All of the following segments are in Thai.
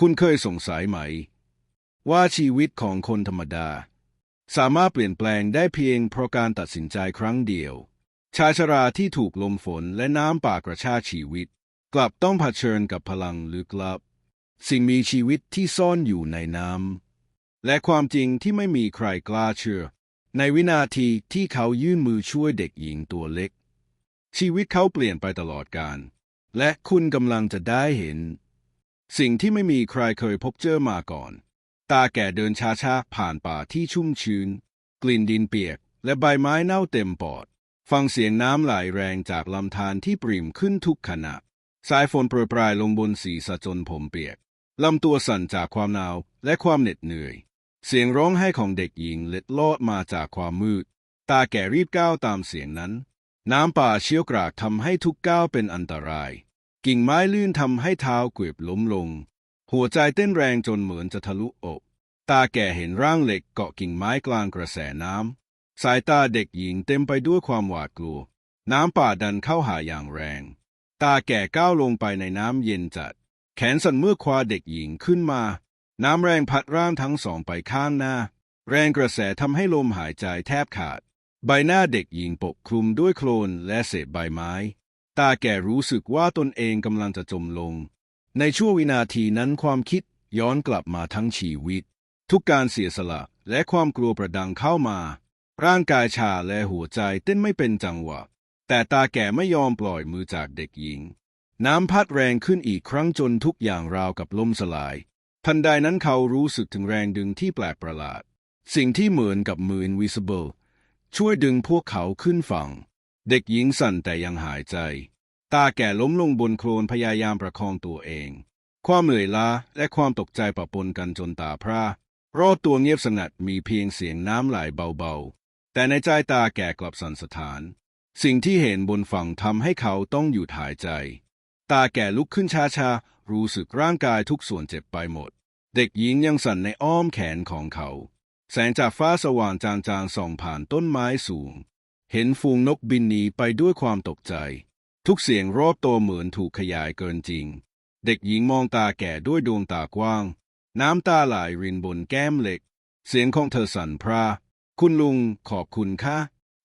คุณเคยสงสัยไหม ว่าชีวิตของคนธรรมดา สามารถเปลี่ยนแปลงได้เพียงเพราะการตัดสินใจครั้งเดียว ชายชราที่ถูกลมฝนและน้ำป่ากระชากชีวิต กลับต้องเผชิญกับพลังลึกลับ สิ่งมีชีวิตที่ซ่อนอยู่ในน้ำและความจริงที่ไม่มีใครกล้าเชื่อ ในวินาทีที่เขายื่นมือช่วยเด็กหญิงตัวเล็ก ชีวิตเขาเปลี่ยนไปตลอดกาลและคุณกำลังจะได้เห็น สิ่งที่ไม่มีใครเคยพบเจอมาก่อน ตาแก่เดินช้าๆ ผ่านป่าที่ชุ่มชื้น กลิ่นดินเปียก และใบไม้เน่าเต็มปอด ฟังเสียงน้ำไหลแรงจากลำธารที่ปริ่มขึ้นทุกขณะ สายฝนโปรยปลายลงบนศีรษะจนผมเปียก ลำตัวสั่นจากความหนาวและความเหน็ดเหนื่อย เสียงร้องไห้ของเด็กหญิงเล็ดลอดมาจากความมืด ตาแก่รีบก้าวตามเสียงนั้น น้ำป่าเชี่ยวกรากทำให้ทุกก้าวเป็นอันตราย กิ่งไม้ลื่นทำให้เท้าเกวียบล้มลง หัวใจเต้นแรงจนเหมือนจะทะลุอก ตาแก่เห็นร่างเหล็กเกาะกิ่งไม้กลางกระแสน้ำ สายตาเด็กหญิงเต็มไปด้วยความหวาดกลัว น้ำป่าดันเข้าหาอย่างแรง ตาแก่ก้าวลงไปในน้ำเย็นจัด แขนสั่นเมื่อคว้าเด็กหญิงขึ้นมา น้ำแรงพัดร่างทั้งสองไปข้างหน้า แรงกระแสทำให้ลมหายใจแทบขาด ใบหน้าเด็กหญิงปกคลุมด้วยโคลนและเศษใบไม้ ตาแก่รู้สึกว่าตนเองกำลังจะจมลง ในช่วงวินาทีนั้นความคิดย้อนกลับมาทั้งชีวิต ทุกการเสียสละและความกลัวประดังเข้ามา ร่างกายชาและหัวใจเต้นไม่เป็นจังหวะ แต่ตาแก่ไม่ยอมปล่อยมือจากเด็กหญิง น้ำพัดแรงขึ้นอีกครั้งจนทุกอย่างราวกับล่มสลาย ทันใดนั้นเขารู้สึกถึงแรงดึงที่แปลกประหลาด สิ่งที่เหมือนกับมือ invisible ช่วยดึงพวกเขาขึ้นฝั่ง เด็กหญิงสั่นแต่ยังหายใจ ตาแก่ล้มลงบนโคลนพยายามประคองตัวเอง ความเหนื่อยล้าและความตกใจปะปนกันจนตาพร่ารอดตัวเงียบสงัดมีเพียงเสียงน้ำไหลเบาๆ แต่ในใจตาแก่กลับสั่นสะท้าน สิ่งที่เห็นบนฝั่งทำให้เขาต้องหยุดหายใจ ตาแก่ลุกขึ้นช้าๆ รู้สึกร่างกายทุกส่วนเจ็บไปหมด เด็กหญิงยังสั่นในอ้อมแขนของเขา แสงจากฟ้าสว่างจางๆส่องผ่านต้นไม้สูง เห็นฟูงนกบินหนีไปด้วยความตกใจ ทุกเสียงรอบตัวเหมือนถูกขยายเกินจริง เด็กหญิงมองตาแก่ด้วยดวงตากว้าง น้ำตาไหลรินบนแก้มเหล็ก เสียงของเธอสั่นพร่าคุณลุงขอบคุณค่ะ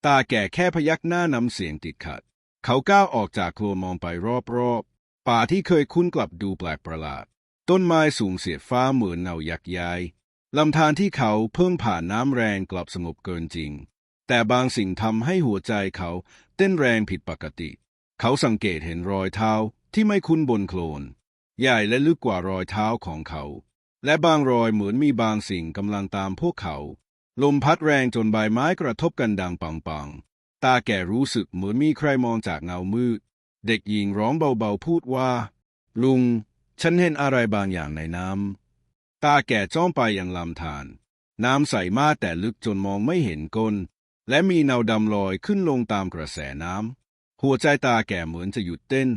ตาแก่แค่พยักหน้านำเสียงติดขัด เขาก้าวออกจากโคลนมองไปรอบๆป่าที่เคยคุ้นกลับดูแปลกประหลาด ต้นไม้สูงเสียดฟ้าเหมือนเงายักษ์ย้ายลำธารที่เขาเพิ่งผ่านน้ำแรงกลับสงบเกินจริง แต่บางสิ่งทำให้หัวใจเขาเต้นแรงผิดปกติ เขาสังเกตเห็นรอยเท้าที่ไม่คุ้นบนโคลน ใหญ่และลึกกว่ารอยเท้าของเขา และบางรอยเหมือนมีบางสิ่งกำลังตามพวกเขา ลมพัดแรงจนใบไม้กระทบกันดังปังๆ ตาแก่รู้สึกเหมือนมีใครมองจากเงามืด เด็กหญิงร้องเบาๆพูดว่า ลุง ฉันเห็นอะไรบางอย่างในน้ำ ตาแก่จ้องไปยังลำธารน้ำใสมากแต่ลึกจนมองไม่เห็นก้น และมีเนาดำลอยขึ้นลงตามกระแสน้ำ หัวใจตาแก่เหมือนจะหยุดเต้น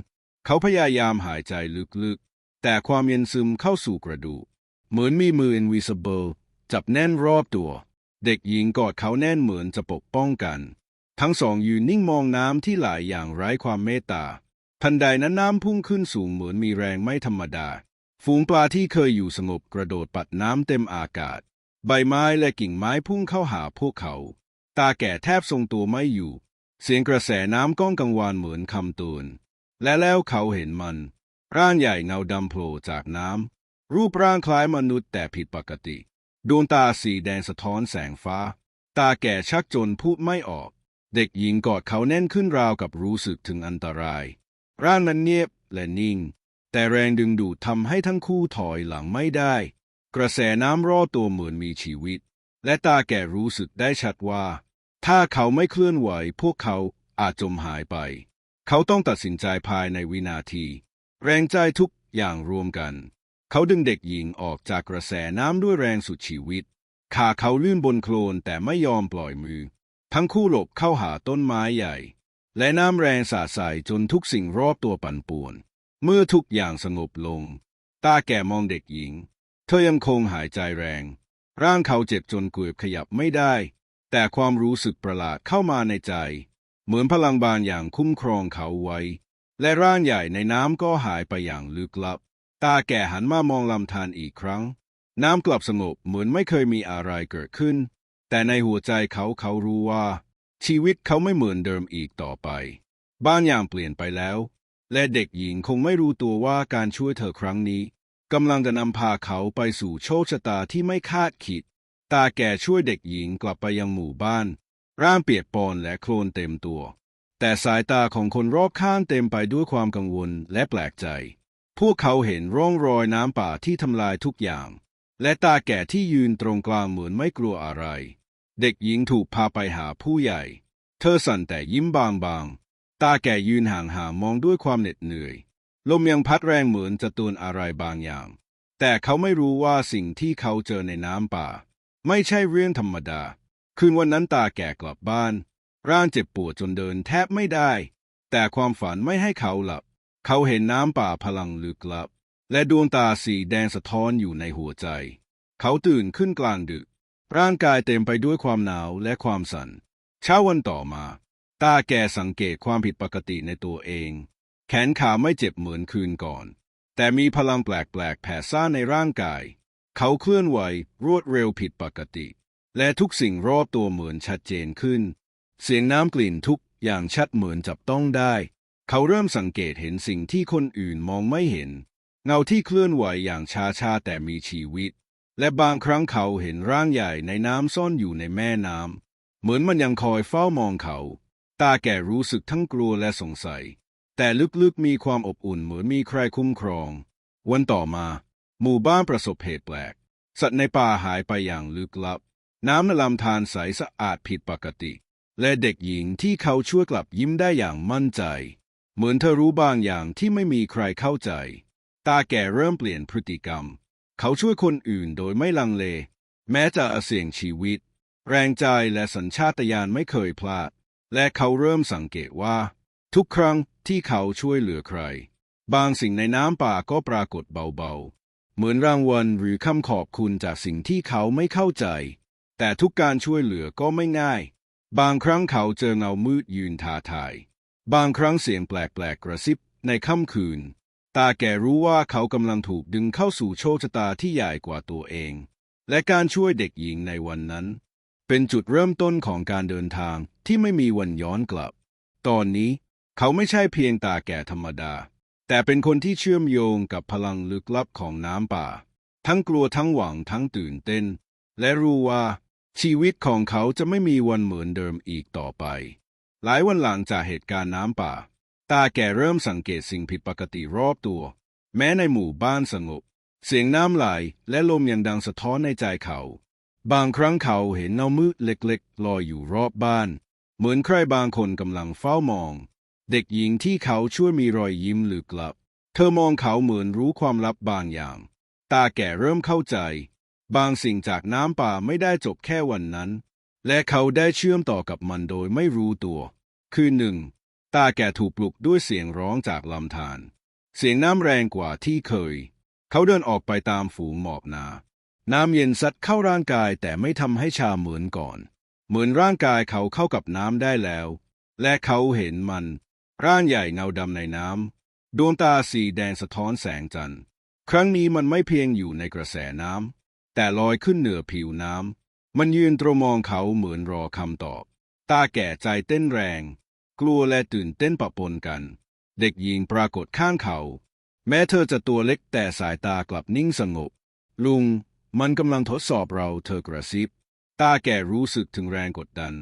เขาพยายามหายใจลึกๆ แต่ความเย็นซึมเข้าสู่กระดูก เหมือนมีมือ invisible จับแน่นรอบตัว เด็กหญิงกอดเขาแน่นเหมือนจะปกป้องกัน ทั้งสองยืนนิ่งมองน้ำที่ไหลยอย่างไร้ความเมตตา ทันใดนั้นน้ำพุ่งขึ้นสูงเหมือนมีแรงไม่ธรรมดา ฝูงปลาที่เคยอยู่สงบกระโดดปัดน้ำเต็มอากาศ ใบไม้และกิ่งไม้พุ่งเข้าหาพวกเขา ตาแก่แทบทรงตัวไม่อยู่ เสียงกระแสน้ำก้องกังวานเหมือนคำตูน และแล้วเขาเห็นมัน ร่างใหญ่เงาดำโผล่จากน้ำ รูปร่างคล้ายมนุษย์แต่ผิดปกติ ดวงตาสีแดงสะท้อนแสงฟ้า ตาแก่ชักจนพูดไม่ออก เด็กหญิงกอดเขาแน่นขึ้นราวกับรู้สึกถึงอันตราย ร่างนั้นเงียบและนิ่ง แต่แรงดึงดูดทำให้ทั้งคู่ถอยหลังไม่ได้ กระแสน้ำรอตัวเหมือนมีชีวิตและตาแก่รู้สึกได้ชัดว่า ถ้าเขาไม่เคลื่อนไหว พวกเขาอาจจมหายไป เขาต้องตัดสินใจภายในวินาที แรงใจทุกอย่างรวมกัน เขาดึงเด็กหญิงออกจากกระแสน้ำด้วยแรงสุดชีวิต ขาเขาลื่นบนโคลนแต่ไม่ยอมปล่อยมือ ทั้งคู่หลบเข้าหาต้นไม้ใหญ่ และน้ำแรงสาดใส่จนทุกสิ่งรอบตัวปั่นป่วน เมื่อทุกอย่างสงบลง ตาแก่มองเด็กหญิง เธอยังคงหายใจแรง ร่างเขาเจ็บจนเกือบขยับไม่ได้ แต่ความรู้สึกประหลาดเข้ามาในใจ เหมือนพลังบางอย่างคุ้มครองเขาไว้ และร่างใหญ่ในน้ำก็หายไปอย่างลึกลับ ตาแก่หันมามองลำธารอีกครั้ง น้ำกลับสงบเหมือนไม่เคยมีอะไรเกิดขึ้น แต่ในหัวใจเขาเขารู้ว่า ชีวิตเขาไม่เหมือนเดิมอีกต่อไป บ้านอย่างเปลี่ยนไปแล้ว และเด็กหญิงคงไม่รู้ตัวว่าการช่วยเธอครั้งนี้กำลังจะนำพาเขาไปสู่โชคชะตาที่ไม่คาดคิด ตาแก่ช่วยเด็กหญิงกลับไปยังหมู่บ้าน ร่างเปียกปอนและโคลนเต็มตัว แต่สายตาของคนรอบข้างเต็มไปด้วยความกังวลและแปลกใจ พวกเขาเห็นร่องรอยน้ำป่าที่ทำลายทุกอย่าง และตาแก่ที่ยืนตรงกลางเหมือนไม่กลัวอะไร เด็กหญิงถูกพาไปหาผู้ใหญ่ เธอสั่นแต่ยิ้มบางๆ ตาแก่ยืนห่างๆมองด้วยความเหน็ดเหนื่อย ลมยังพัดแรงเหมือนจะตูนอะไรบางอย่าง แต่เขาไม่รู้ว่าสิ่งที่เขาเจอในน้ำป่า ไม่ใช่เรื่องธรรมดา คืนวันนั้นตาแก่กลับบ้าน ร่างเจ็บปวดจนเดินแทบไม่ได้ แต่ความฝันไม่ให้เขาหลับ เขาเห็นน้ำป่าพลังลึกลับ และดวงตาสีแดงสะท้อนอยู่ในหัวใจ เขาตื่นขึ้นกลางดึก ร่างกายเต็มไปด้วยความหนาวและความสั่น เช้าวันต่อมา ตาแก่สังเกตความผิดปกติในตัวเอง แขนขาไม่เจ็บเหมือนคืนก่อน แต่มีพลังแปลกๆแผ่ซ่านในร่างกาย เขาเคลื่อนไหวรวดเร็วผิดปกติ และทุกสิ่งรอบตัวเหมือนชัดเจนขึ้น เสียงน้ำกลิ่นทุกอย่างชัดเหมือนจับต้องได้ เขาเริ่มสังเกตเห็นสิ่งที่คนอื่นมองไม่เห็น เงาที่เคลื่อนไหวอย่างช้าๆแต่มีชีวิต และบางครั้งเขาเห็นร่างใหญ่ในน้ำซ่อนอยู่ในแม่น้ำเหมือนมันยังคอยเฝ้ามองเขา ตาแก่รู้สึกทั้งกลัวและสงสัย แต่ลึกๆมีความอบอุ่นเหมือนมีใครคุ้มครอง วันต่อมา หมู่บ้านประสบเหตุแปลก สัตว์ในป่าหายไปอย่างลึกลับ น้ำในลำธารใสสะอาดผิดปกติ และเด็กหญิงที่เขาช่วยกลับยิ้มได้อย่างมั่นใจ เหมือนเธอรู้บางอย่างที่ไม่มีใครเข้าใจ ตาแก่เริ่มเปลี่ยนพฤติกรรม เขาช่วยคนอื่นโดยไม่ลังเล แม้จะเสี่ยงชีวิต แรงใจและสัญชาตญาณไม่เคยพลาด และเขาเริ่มสังเกตว่า ทุกครั้งที่เขาช่วยเหลือใคร บางสิ่งในน้ำป่าก็ปรากฏเบา เหมือนรางวัลหรือคำขอบคุณจากสิ่งที่เขาไม่เข้าใจ แต่ทุกการช่วยเหลือก็ไม่ง่าย บางครั้งเขาเจอเงามืดยืนท้าทาย บางครั้งเสียงแปลกๆกระซิบในค่ำคืน ตาแก่รู้ว่าเขากำลังถูกดึงเข้าสู่โชคชะตาที่ใหญ่กว่าตัวเอง และการช่วยเด็กหญิงในวันนั้น เป็นจุดเริ่มต้นของการเดินทางที่ไม่มีวันย้อนกลับ ตอนนี้เขาไม่ใช่เพียงตาแก่ธรรมดา แต่เป็นคนที่เชื่อมโยงกับพลังลึกลับของน้ำป่า ทั้งกลัวทั้งหวังทั้งตื่นเต้น และรู้ว่าชีวิตของเขาจะไม่มีวันเหมือนเดิมอีกต่อไป หลายวันหลังจากเหตุการณ์น้ำป่า ตาแก่เริ่มสังเกตสิ่งผิดปกติรอบตัว แม้ในหมู่บ้านสงบ เสียงน้ำไหลและลมยังดังสะท้อนในใจเขา บางครั้งเขาเห็นเงามืดเล็กๆลอยอยู่รอบบ้าน เหมือนใครบางคนกำลังเฝ้ามอง เด็กหญิงที่เขาช่วยมีรอยยิ้มหลึกลับ เธอมองเขาเหมือนรู้ความลับบางอย่าง ตาแก่เริ่มเข้าใจ บางสิ่งจากน้ำป่าไม่ได้จบแค่วันนั้น และเขาได้เชื่อมต่อกับมันโดยไม่รู้ตัว คือหนึ่งตาแก่ถูกปลุกด้วยเสียงร้องจากลำธารเสียงน้ำแรงกว่าที่เคย เขาเดินออกไปตามฝูงหมอบนา น้ำเย็นซัดเข้าร่างกายแต่ไม่ทำให้ชาเหมือนก่อน เหมือนร่างกายเขาเข้ากับน้ำได้แล้ว และเขาเห็นมัน ร่างใหญ่เงาดำในน้ำดวงตาสีแดงสะท้อนแสงจันทร์ ครั้งนี้มันไม่เพียงอยู่ในกระแสน้ำแต่ลอยขึ้นเหนือผิวน้ำมันยืนตรมองเขาเหมือนรอคำตอบ ตาแก่ใจเต้นแรง กลัวและตื่นเต้นปะปนกัน เด็กหญิงปรากฏข้างเขา แม้เธอจะตัวเล็กแต่สายตากลับนิ่งสงบ ลุง มันกำลังทดสอบเราเธอกระซิบ ตาแก่รู้สึกถึงแรงกดดัน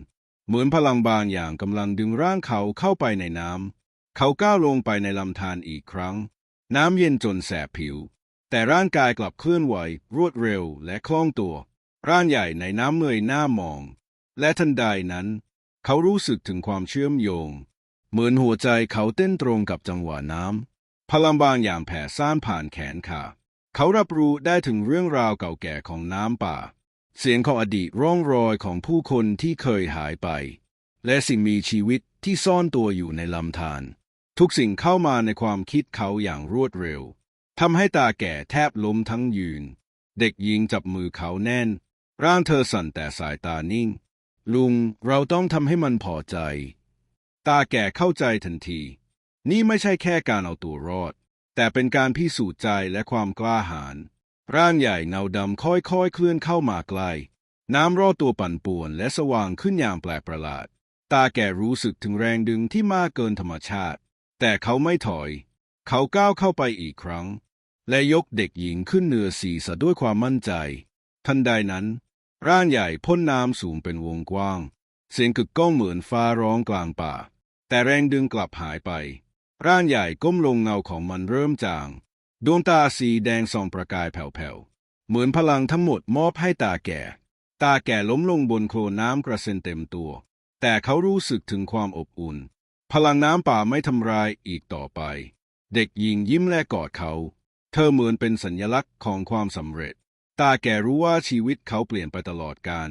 เหมือนพลังบางอย่างกำลังดึงร่างเขาเข้าไปในน้ำ เขาก้าวลงไปในลำธารอีกครั้ง น้ำเย็นจนแสบผิว แต่ร่างกายกลับเคลื่อนไหว รวดเร็วและคล่องตัว ร่างใหญ่ในน้ำเมยหน้ามอง และทันใดนั้น เขารู้สึกถึงความเชื่อมโยง เหมือนหัวใจเขาเต้นตรงกับจังหวะน้ำ พลังบางอย่างแผ่ซ่านผ่านแขนขา เขารับรู้ได้ถึงเรื่องราวเก่าแก่ของน้ำป่า เสียงของอดีตร่องรอยของผู้คนที่เคยหายไป และสิ่งมีชีวิตที่ซ่อนตัวอยู่ในลำธารทุกสิ่งเข้ามาในความคิดเขาอย่างรวดเร็วทำให้ตาแก่แทบล้มทั้งยืน เด็กหญิงจับมือเขาแน่น ร่างเธอสั่นแต่สายตานิ่ง ลุงเราต้องทำให้มันพอใจ ตาแก่เข้าใจทันที นี่ไม่ใช่แค่การเอาตัวรอด แต่เป็นการพิสูจน์ใจและความกล้าหาญ ร่างใหญ่เงาดำค่อยๆ เคลื่อนเข้ามาใกล้ น้ำรอตัวปั่นป่วนและสว่างขึ้นอย่างแปลกประหลาด ตาแก่รู้สึกถึงแรงดึงที่มากเกินธรรมชาติ แต่เขาไม่ถอย เขาก้าวเข้าไปอีกครั้ง และยกเด็กหญิงขึ้นเหนือศีรษะด้วยความมั่นใจ ทันใดนั้น ร่างใหญ่พ่นน้ำสูงเป็นวงกว้าง เสียงกึกก้องเหมือนฟ้าร้องกลางป่า แต่แรงดึงกลับหายไป ร่างใหญ่ก้มลงเงาของมันเริ่มจาง ดวงตาสีแดงส่องประกายแผ่วๆ เหมือนพลังทั้งหมดมอบให้ตาแก่ ตาแก่ล้มลงบนโคลนน้ำกระเซ็นเต็มตัว แต่เขารู้สึกถึงความอบอุ่น พลังน้ำป่าไม่ทำร้ายอีกต่อไป เด็กหญิงยิ้มและกอดเขา เธอเหมือนเป็นสัญลักษณ์ของความสำเร็จ ตาแก่รู้ว่าชีวิตเขาเปลี่ยนไปตลอดกาล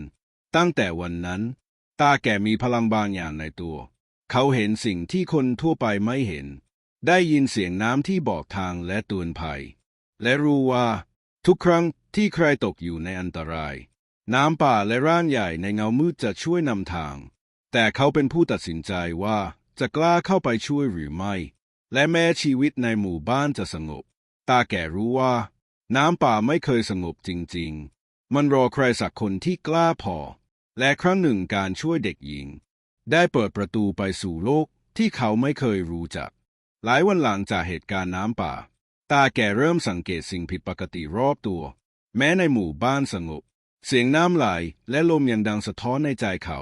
ตั้งแต่วันนั้น ตาแก่มีพลังบางอย่างในตัว เขาเห็นสิ่งที่คนทั่วไปไม่เห็น ได้ยินเสียงน้ำที่บอกทางและเตือนภัย และรู้ว่า ทุกครั้งที่ใครตกอยู่ในอันตราย น้ำป่าและร่างใหญ่ในเงามืดจะช่วยนำทาง แต่เขาเป็นผู้ตัดสินใจว่าจะกล้าเข้าไปช่วยหรือไม่ และแม้ชีวิตในหมู่บ้านจะสงบ ตาแก่รู้ว่า น้ำป่าไม่เคยสงบจริง ๆ มันรอใครสักคนที่กล้าพอ และครั้งหนึ่งการช่วยเด็กหญิง ได้เปิดประตูไปสู่โลกที่เขาไม่เคยรู้จัก หลายวันหลังจากเหตุการณ์น้ำป่า ตาแก่เริ่มสังเกตสิ่งผิดปกติรอบตัว แม้ในหมู่บ้านสงบ เสียงน้ำไหลและลมยังดังสะท้อนในใจเขา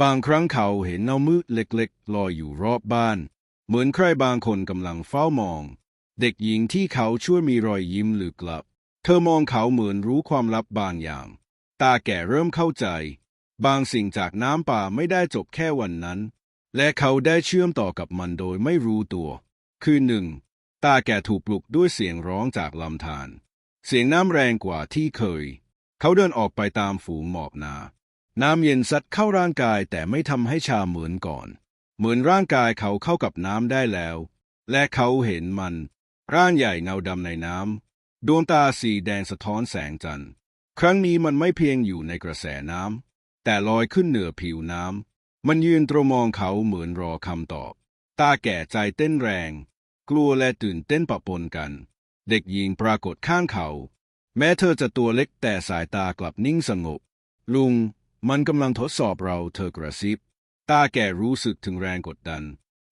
บางครั้งเขาเห็นเงามืดเล็กๆ ลอยอยู่รอบบ้าน เหมือนใครบางคนกำลังเฝ้ามอง เด็กหญิงที่เขาช่วยมีรอยยิ้มลึกลับ เธอมองเขาเหมือนรู้ความลับบางอย่าง ตาแก่เริ่มเข้าใจ บางสิ่งจากน้ำป่าไม่ได้จบแค่วันนั้น และเขาได้เชื่อมต่อกับมันโดยไม่รู้ตัว คือหนึ่งตาแก่ถูกปลุกด้วยเสียงร้องจากลำธาร เสียงน้ำแรงกว่าที่เคย เขาเดินออกไปตามฝูงหมอบนา น้ำเย็นซัดเข้าร่างกายแต่ไม่ทำให้ชาเหมือนก่อน เหมือนร่างกายเขาเข้ากับน้ำได้แล้ว และเขาเห็นมัน ร่างใหญ่เงาดำในน้ำ ดวงตาสีแดงสะท้อนแสงจันทร์ ครั้งนี้มันไม่เพียงอยู่ในกระแสน้ำ แต่ลอยขึ้นเหนือผิวน้ำ มันยืนตรมองเขาเหมือนรอคำตอบ ตาแก่ใจเต้นแรง กลัวและตื่นเต้นปะปนกัน เด็กหญิงปรากฏข้างเขา แม้เธอจะตัวเล็กแต่สายตากลับนิ่งสงบ ลุง มันกำลังทดสอบเราเธอกระซิบ ตาแก่รู้สึกถึงแรงกดดัน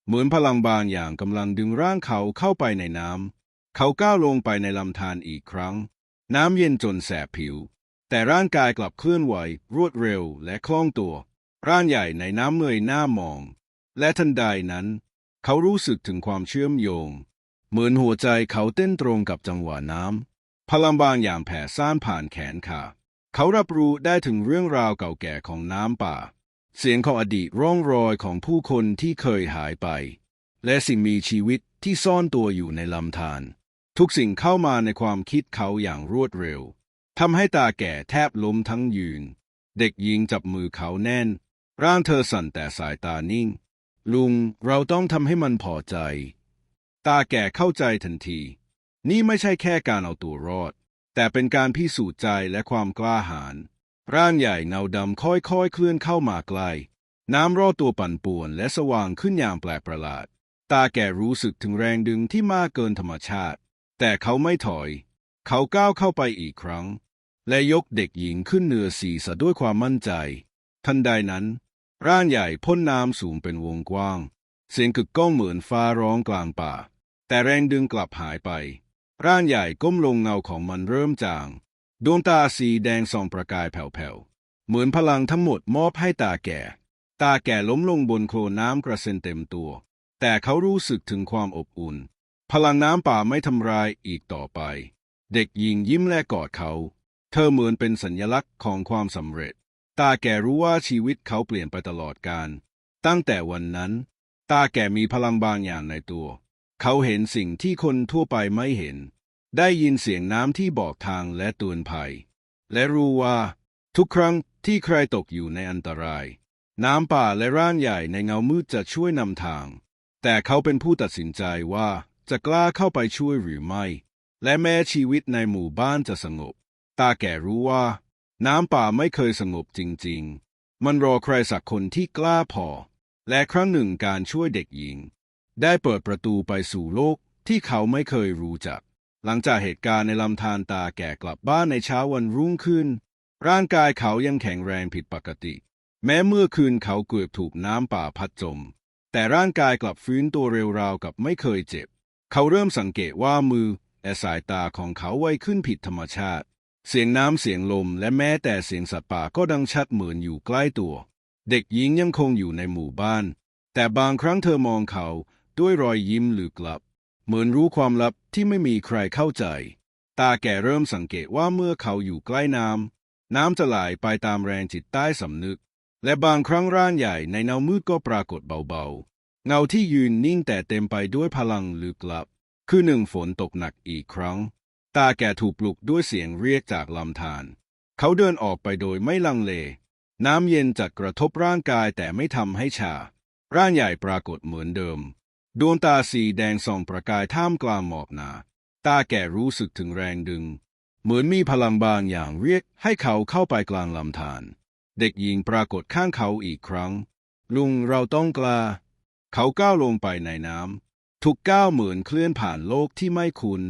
เหมือนพลังบางอย่างกำลังดึงร่างเขาเข้าไปในน้ำ เขาก้าวลงไปในลำธารอีกครั้ง น้ำเย็นจนแสบผิว แต่ร่างกายกลับเคลื่อนไหวรวดเร็วและคล่องตัว ร่างใหญ่ในน้ำเมยหน้ามอง และทันใดนั้น เขารู้สึกถึงความเชื่อมโยง เหมือนหัวใจเขาเต้นตรงกับจังหวะน้ำพลังบางอย่างแผ่ซ่านผ่านแขนขาเขารับรู้ได้ถึงเรื่องราวเก่าแก่ของน้ำป่า เสียงของอดีตร่องรอยของผู้คนที่เคยหายไป และสิ่งมีชีวิตที่ซ่อนตัวอยู่ในลำธารทุกสิ่งเข้ามาในความคิดเขาอย่างรวดเร็วทำให้ตาแก่แทบล้มทั้งยืน เด็กหญิงจับมือเขาแน่น ร่างเธอสั่นแต่สายตานิ่ง ลุงเราต้องทำให้มันพอใจ ตาแก่เข้าใจทันที นี่ไม่ใช่แค่การเอาตัวรอด แต่เป็นการพิสูจน์ใจและความกล้าหาญร่างใหญ่เงาดำค่อยๆเคลื่อนเข้ามาใกล้น้ำรอดตัวปั่นป่วนและสว่างขึ้นอย่างแปลกประหลาด ตาแก่รู้สึกถึงแรงดึงที่มากเกินธรรมชาติ แต่เขาไม่ถอย เขาก้าวเข้าไปอีกครั้ง และยกเด็กหญิงขึ้นเหนือศีรษะด้วยความมั่นใจ ทันใดนั้น ร่างใหญ่พ่นน้ำสูงเป็นวงกว้าง เสียงกึกก้องเหมือนฟ้าร้องกลางป่า แต่แรงดึงกลับหายไป ร่างใหญ่ก้มลงเงาของมันเริ่มจาง ดวงตาสีแดงส่องประกายแผ่วๆ เหมือนพลังทั้งหมดมอบให้ตาแก่ ตาแก่ล้มลงบนโคลนน้ำกระเซ็นเต็มตัว แต่เขารู้สึกถึงความอบอุ่น พลังน้ำป่าไม่ทำร้ายอีกต่อไป เด็กหญิงยิ้มและกอดเขา เธอเหมือนเป็นสัญลักษณ์ของความสำเร็จ ตาแก่รู้ว่าชีวิตเขาเปลี่ยนไปตลอดกาลตั้งแต่วันนั้น ตาแก่มีพลังบางอย่างในตัว เขาเห็นสิ่งที่คนทั่วไปไม่เห็น ได้ยินเสียงน้ำที่บอกทางและเตือนภัย และรู้ว่า ทุกครั้งที่ใครตกอยู่ในอันตราย น้ำป่าและร่างใหญ่ในเงามืดจะช่วยนำทาง แต่เขาเป็นผู้ตัดสินใจว่าจะกล้าเข้าไปช่วยหรือไม่ และแม้ชีวิตในหมู่บ้านจะสงบ ตาแก่รู้ว่า น้ำป่าไม่เคยสงบจริง ๆ มันรอใครสักคนที่กล้าพอ และครั้งหนึ่งการช่วยเด็กหญิง ได้เปิดประตูไปสู่โลกที่เขาไม่เคยรู้จัก หลังจากเหตุการณ์ในลำธารตาแก่กลับบ้านในเช้าวันรุ่งขึ้น ร่างกายเขายังแข็งแรงผิดปกติ แม้เมื่อคืนเขาเกือบถูกน้ำป่าพัดจม แต่ร่างกายกลับฟื้นตัวเร็วราวกับไม่เคยเจ็บ เขาเริ่มสังเกตว่ามือและสายตาของเขาไวขึ้นผิดธรรมชาติ เสียงน้ำเสียงลมและแม้แต่เสียงสัตว์ป่าก็ดังชัดเหมือนอยู่ใกล้ตัว เด็กหญิงยังคงอยู่ในหมู่บ้าน แต่บางครั้งเธอมองเขาด้วยรอยยิ้มลึกลับ เหมือนรู้ความลับที่ไม่มีใครเข้าใจ ตาแก่เริ่มสังเกตว่าเมื่อเขาอยู่ใกล้น้ำน้ำจะไหลไปตามแรงจิตใต้สำนึก และบางครั้งร่างใหญ่ในเงามืดก็ปรากฏเบาๆ เงาที่ยืนนิ่งแต่เต็มไปด้วยพลังลึกลับ คือหนึ่งฝนตกหนักอีกครั้ง ตาแก่ถูกปลุกด้วยเสียงเรียกจากลำธารเขาเดินออกไปโดยไม่ลังเล น้ำเย็นจัดกระทบร่างกายแต่ไม่ทำให้ชา ร่างใหญ่ปรากฏเหมือนเดิม ดวงตาสีแดงส่องประกายท่ามกลางหมอกหนา ตาแก่รู้สึกถึงแรงดึง เหมือนมีพลังบางอย่างเรียกให้เขาเข้าไปกลางลำธารเด็กหญิงปรากฏข้างเขาอีกครั้ง ลุงเราต้องกล้า เขาก้าวลงไปในน้ำทุกก้าวเหมือนเคลื่อนผ่านโลกที่ไม่คุ้น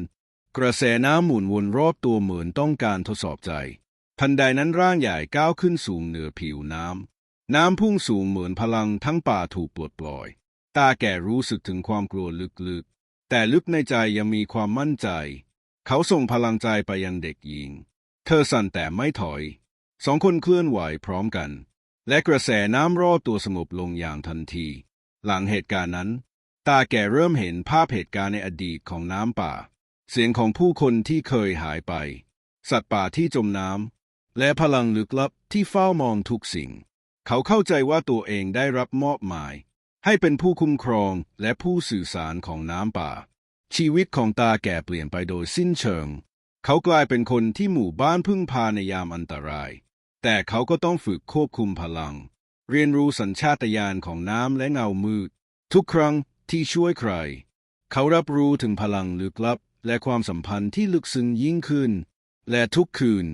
กระแสน้ำหมุนวนรอบตัวเหมือนต้องการทดสอบใจ ทันใดนั้นร่างใหญ่ก้าวขึ้นสูงเหนือผิวน้ำ น้ำพุ่งสูงเหมือนพลังทั้งป่าถูกปลดปล่อย ตาแก่รู้สึกถึงความกลัวลึกๆ แต่ลึกในใจยังมีความมั่นใจ เขาส่งพลังใจไปยังเด็กหญิง เธอสั่นแต่ไม่ถอย สองคนเคลื่อนไหวพร้อมกัน และกระแสน้ำรอบตัวสงบลงอย่างทันที หลังเหตุการณ์นั้น ตาแก่เริ่มเห็นภาพเหตุการณ์ในอดีตของน้ำป่า เสียงของผู้คนที่เคยหายไป สัตว์ป่าที่จมน้ำ และพลังลึกลับที่เฝ้ามองทุกสิ่ง เขาเข้าใจว่าตัวเองได้รับมอบหมาย ให้เป็นผู้คุ้มครองและผู้สื่อสารของน้ำป่า ชีวิตของตาแก่เปลี่ยนไปโดยสิ้นเชิง เขากลายเป็นคนที่หมู่บ้านพึ่งพาในยามอันตราย แต่เขาก็ต้องฝึกควบคุมพลัง เรียนรู้สัญชาตญาณของน้ำและเงามืด ทุกครั้งที่ช่วยใคร เขารับรู้ถึงพลังลึกลับ และความสัมพันธ์ที่ลึกซึ้งยิ่งขึ้น และทุกคืน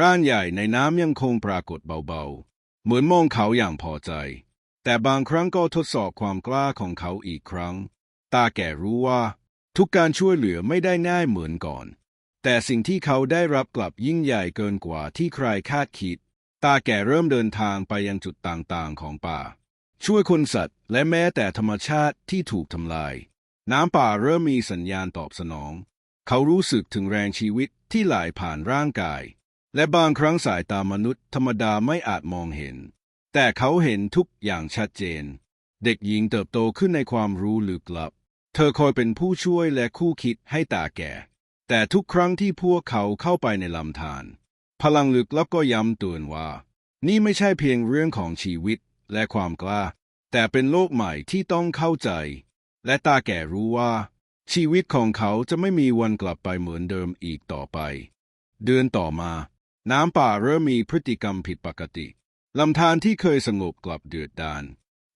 ร่างใหญ่ในน้ำยังคงปรากฏเบาๆ เหมือนมองเขาอย่างพอใจ แต่บางครั้งก็ทดสอบความกล้าของเขาอีกครั้ง ตาแก่รู้ว่า ทุกการช่วยเหลือไม่ได้ง่ายเหมือนก่อน แต่สิ่งที่เขาได้รับกลับยิ่งใหญ่เกินกว่าที่ใครคาดคิด ตาแก่เริ่มเดินทางไปยังจุดต่างๆของป่า ช่วยคนสัตว์และแม้แต่ธรรมชาติที่ถูกทำลาย น้ำป่าเริ่มมีสัญญาณตอบสนอง เขารู้สึกถึงแรงชีวิตที่ไหลผ่านร่างกาย และบางครั้งสายตามนุษย์ธรรมดาไม่อาจมองเห็น แต่เขาเห็นทุกอย่างชัดเจน เด็กหญิงเติบโตขึ้นในความรู้ลึกลับ เธอคอยเป็นผู้ช่วยและคู่คิดให้ตาแก่ แต่ทุกครั้งที่พวกเขาเข้าไปในลำธารพลังลึกลับก็ย้ำเตือนว่า นี่ไม่ใช่เพียงเรื่องของชีวิตและความกล้า แต่เป็นโลกใหม่ที่ต้องเข้าใจ และตาแก่รู้ว่า ชีวิตของเขาจะไม่มีวันกลับไปเหมือนเดิมอีกต่อไป เดือนต่อมา น้ำป่าเริ่มมีพฤติกรรมผิดปกติลำธารที่เคยสงบกลับเดือดดาล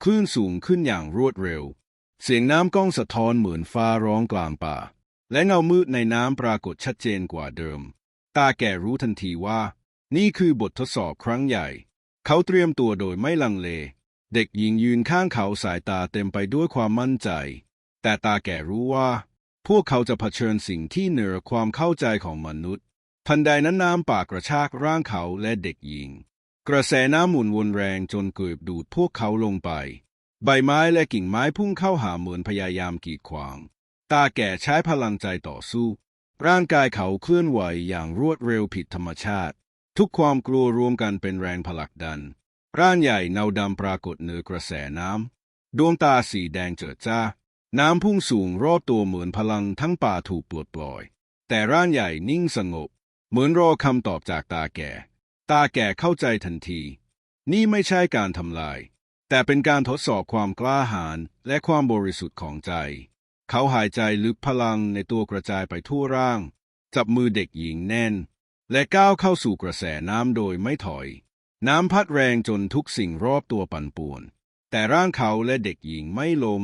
คลื่นสูงขึ้นอย่างรวดเร็ว เสียงน้ำก้องสะท้อนเหมือนฟ้าร้องกลางป่า และเงามืดในน้ำปรากฏชัดเจนกว่าเดิม ตาแก่รู้ทันทีว่า นี่คือบททดสอบครั้งใหญ่ เขาเตรียมตัวโดยไม่ลังเล เด็กหญิงยืนข้างเขาสายตาเต็มไปด้วยความมั่นใจ แต่ตาแก่รู้ว่า พวกเขาจะเผชิญสิ่งที่เหนือความเข้าใจของมนุษย์ ทันใดนั้นน้ำป่ากระชากร่างเขาและเด็กหญิง กระแสน้ำหมุนวนแรงจนเกือบดูดพวกเขาลงไป ใบไม้และกิ่งไม้พุ่งเข้าหาเหมือนพยายามกีดขวาง ตาแก่ใช้พลังใจต่อสู้ ร่างกายเขาเคลื่อนไหวอย่างรวดเร็วผิดธรรมชาติ ทุกความกลัวรวมกันเป็นแรงผลักดัน ร่างใหญ่เงาดำปรากฏเหนือกระแสน้ำ ดวงตาสีแดงเจิดจ้า น้ำพุ่งสูงรอบตัวเหมือนพลังทั้งป่าถูกปลดปล่อย แต่ร่างใหญ่นิ่งสงบ เหมือนรอคำตอบจากตาแก่ ตาแก่เข้าใจทันที นี่ไม่ใช่การทำลาย แต่เป็นการทดสอบความกล้าหาญและความบริสุทธิ์ของใจ เขาหายใจลึกพลังในตัวกระจายไปทั่วร่าง จับมือเด็กหญิงแน่น และก้าวเข้าสู่กระแสน้ำโดยไม่ถอย น้ำพัดแรงจนทุกสิ่งรอบตัวปั่นป่วน แต่ร่างเขาและเด็กหญิงไม่ลม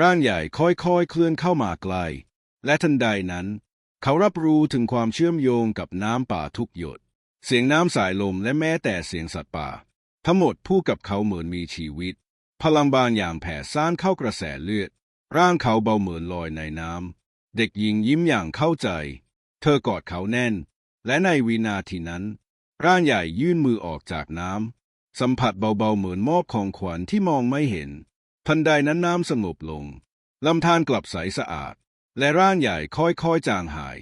ร่างใหญ่ค่อยๆเคลื่อนเข้ามาไกล และทันใดนั้น เขารับรู้ถึงความเชื่อมโยงกับน้ำป่าทุกหยด เสียงน้ำสายลมและแม้แต่เสียงสัตว์ป่า ทั้งหมดพูดกับเขาเหมือนมีชีวิต พลังบางอย่างแผ่ซ่านเข้ากระแสเลือด ร่างเขาเบาเหมือนลอยในน้ำเด็กหญิงยิ้มอย่างเข้าใจ เธอกอดเขาแน่น และในวินาทีนั้น ร่างใหญ่ยื่นมือออกจากน้ำสัมผัสเบาๆเหมือนมอบของขวัญที่มองไม่เห็น ทันใดนั้นน้ำสงบลงลำธารกลับใสสะอาด และร่างใหญ่ค่อยๆจางหาย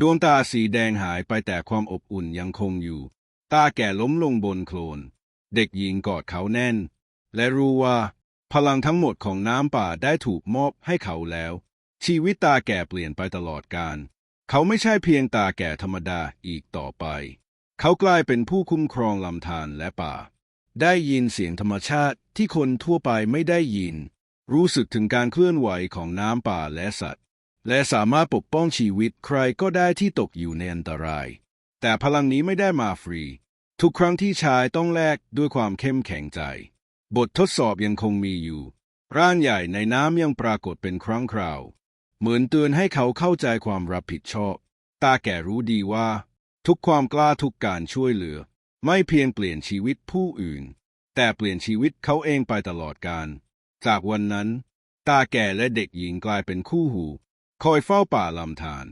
ดวงตาสีแดงหายไปแต่ความอบอุ่นยังคงอยู่ ตาแก่ล้มลงบนโคลน เด็กหญิงกอดเขาแน่น และรู้ว่า พลังทั้งหมดของน้ำป่าได้ถูกมอบให้เขาแล้ว ชีวิตตาแก่เปลี่ยนไปตลอดกาลเขาไม่ใช่เพียงตาแก่ธรรมดาอีกต่อไป เขากลายเป็นผู้คุ้มครองลำธารและป่า ได้ยินเสียงธรรมชาติที่คนทั่วไปไม่ได้ยิน รู้สึกถึงการเคลื่อนไหวของน้ำป่าและสัตว์ และสามารถปกป้องชีวิตใครก็ได้ที่ตกอยู่ในอันตราย แต่พลังนี้ไม่ได้มาฟรี ทุกครั้งที่ชายต้องแลกด้วยความเข้มแข็งใจ บททดสอบยังคงมีอยู่ ร่างใหญ่ในน้ำยังปรากฏเป็นครั้งคราว เหมือนเตือนให้เขาเข้าใจความรับผิดชอบ ตาแก่รู้ดีว่า ทุกความกล้าทุกการช่วยเหลือ ไม่เพียงเปลี่ยนชีวิตผู้อื่น แต่เปลี่ยนชีวิตเขาเองไปตลอดกาลจากวันนั้น ตาแก่และเด็กหญิงกลายเป็นคู่หู คอยเฝ้าป่าลำธาร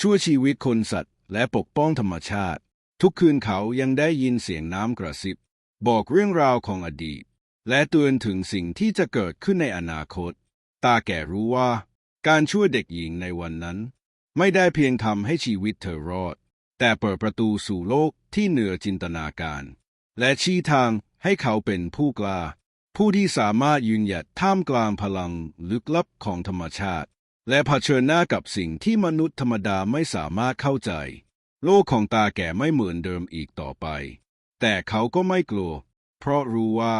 ช่วยชีวิตคนสัตว์ และปกป้องธรรมชาติ ทุกคืนเขายังได้ยินเสียงน้ำกระซิบ บอกเรื่องราวของอดีต และเตือนถึงสิ่งที่จะเกิดขึ้นในอนาคต ตาแก่รู้ว่า การช่วยเด็กหญิงในวันนั้น ไม่ได้เพียงทำให้ชีวิตเธอรอด แต่เปิดประตูสู่โลกที่เหนือจินตนาการ และชี้ทางให้เขาเป็นผู้กล้า ผู้ที่สามารถยืนหยัดท่ามกลางพลังลึกลับของธรรมชาติ และเผชิญหน้ากับสิ่งที่มนุษย์ธรรมดาไม่สามารถเข้าใจ โลกของตาแก่ไม่เหมือนเดิมอีกต่อไป แต่เขาก็ไม่กลัว เพราะรู้ว่า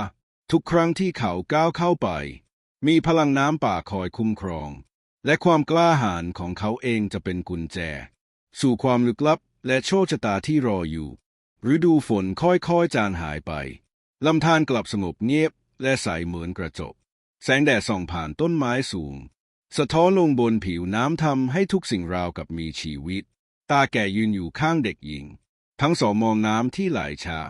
ทุกครั้งที่เขาก้าวเข้าไป มีพลังน้ำป่าคอยคุ้มครอง และความกล้าหาญของเขาเองจะเป็นกุญแจ สู่ความลึกลับ และโชคชะตาที่รออยู่ฤดูฝนค่อยๆจางหายไปลำธารกลับสงบเงียบและใสเหมือนกระจก แสงแดดส่องผ่านต้นไม้สูง สะท้อนลงบนผิวน้ำทำให้ทุกสิ่งราวกับมีชีวิต ตาแก่ยืนอยู่ข้างเด็กหญิง ทั้งสองมองน้ำที่ไหลชา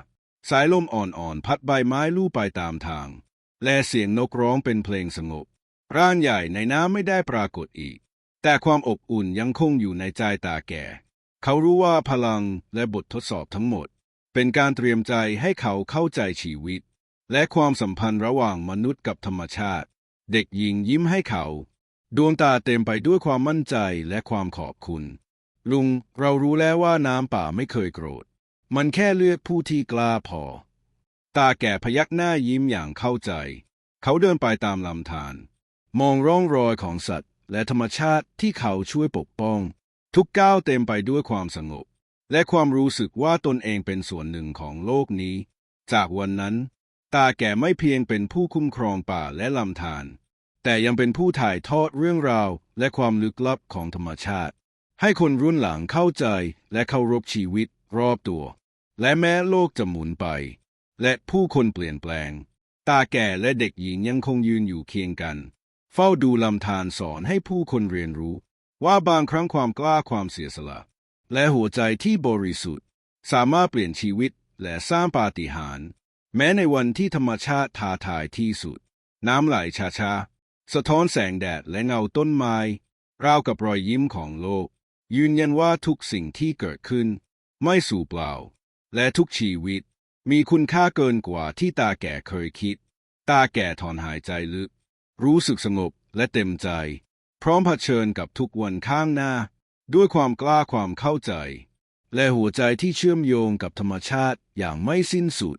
สายลมอ่อนๆ พัดใบไม้ลู่ไปตามทาง และเสียงนกร้องเป็นเพลงสงบ ร่างใหญ่ในน้ำไม่ได้ปรากฏอีก แต่ความอบอุ่นยังคงอยู่ในใจตาแก่ เขารู้ว่าพลังและบททดสอบทั้งหมด เป็นการเตรียมใจให้เขาเข้าใจชีวิต และความสัมพันธ์ระหว่างมนุษย์กับธรรมชาติ เด็กหญิงยิ้มให้เขา ดวงตาเต็มไปด้วยความมั่นใจและความขอบคุณ ลุงเรารู้แล้วว่าน้ำป่าไม่เคยโกรธ มันแค่เลือกผู้ที่กล้าพอ ตาแก่พยักหน้ายิ้มอย่างเข้าใจ เขาเดินไปตามลำธารมองร่องรอยของสัตว์ และธรรมชาติที่เขาช่วยปกป้อง ทุกก้าวเต็มไปด้วยความสงบ และความรู้สึกว่าตนเองเป็นส่วนหนึ่งของโลกนี้ จากวันนั้น ตาแก่ไม่เพียงเป็นผู้คุ้มครองป่าและลำธารแต่ยังเป็นผู้ถ่ายทอดเรื่องราวและความลึกลับของธรรมชาติ ให้คนรุ่นหลังเข้าใจและเคารพชีวิตรอบตัว และแม้โลกจะหมุนไป และผู้คนเปลี่ยนแปลง ตาแก่และเด็กหญิงยังคงยืนอยู่เคียงกัน เฝ้าดูลำธารสอนให้ผู้คนเรียนรู้ ว่าบางครั้งความกล้าความเสียสละ และหัวใจที่บริสุทธิ์ สามารถเปลี่ยนชีวิตและสร้างปาฏิหาริย์แม้ในวันที่ธรรมชาติท้าทายที่สุด น้ำไหลช้าๆ สะท้อนแสงแดดและเงาต้นไม้ ราวกับรอยยิ้มของโลก ยืนยันว่าทุกสิ่งที่เกิดขึ้น ไม่สูญเปล่า และทุกชีวิต มีคุณค่าเกินกว่าที่ตาแก่เคยคิด ตาแก่ถอนหายใจลึก รู้สึกสงบและเต็มใจ พร้อมเผชิญกับทุกวันข้างหน้า ด้วยความกล้าความเข้าใจ และหัวใจที่เชื่อมโยงกับธรรมชาติอย่างไม่สิ้นสุด